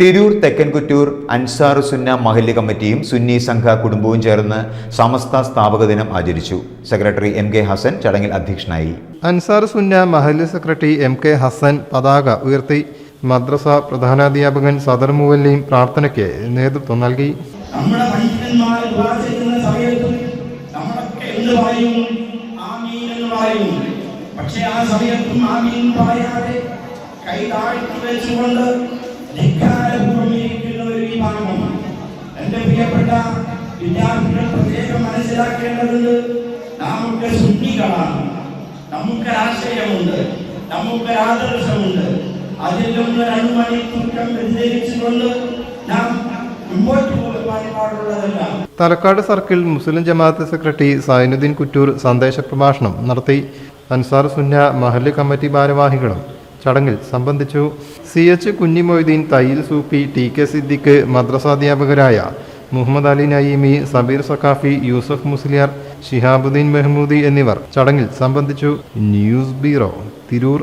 തിരൂർ തെക്കൻകുറ്റൂർ അൻസാർ സുന്ന മഹല്ല് കമ്മിറ്റിയും സുന്നി സംഘ കുടുംബവും ചേർന്ന് സമസ്ത സ്ഥാപക ദിനം ആചരിച്ചു. സെക്രട്ടറി എം കെ ഹസൻ ചടങ്ങിൽ അധ്യക്ഷനായി. അൻസാർ സുന്ന മഹല്ല് സെക്രട്ടറി എം കെ ഹസൻ പതാക ഉയർത്തി മദ്രസ പ്രധാനാധ്യാപകൻ സദർ മുവല്ലിയും പ്രാർത്ഥനയ്ക്ക് നേതൃത്വം നൽകി. പക്ഷേ ആ സമയത്തും ആമീൻ പറയാതെ കൈ താഴ്ത്തി വെച്ചുകൊണ്ട് എന്റെ പ്രിയപ്പെട്ട ആശയമുണ്ട്. ആദർശമുണ്ട്. നാം തലക്കാട് സർക്കിൾ മുസ്ലിം ജമാഅത്ത് സെക്രട്ടറി സൈനുദ്ദീൻ കുറ്റൂർ സന്ദേശ പ്രഭാഷണം നടത്തി. അൻസാർ സുന്ന മഹല്ല് കമ്മിറ്റി ഭാരവാഹികളും ചടങ്ങിൽ സംബന്ധിച്ചു C H Kunhimoideen Thayyil Soopi T K Siddique മദ്രസാധ്യാപകരായ Muhammad Ali നയീമി Sabeer Saqafi Yusuf Musliyar Shihabuddin Mehmoodi എന്നിവർ ചടങ്ങിൽ സംബന്ധിച്ചു news bureau Tirur.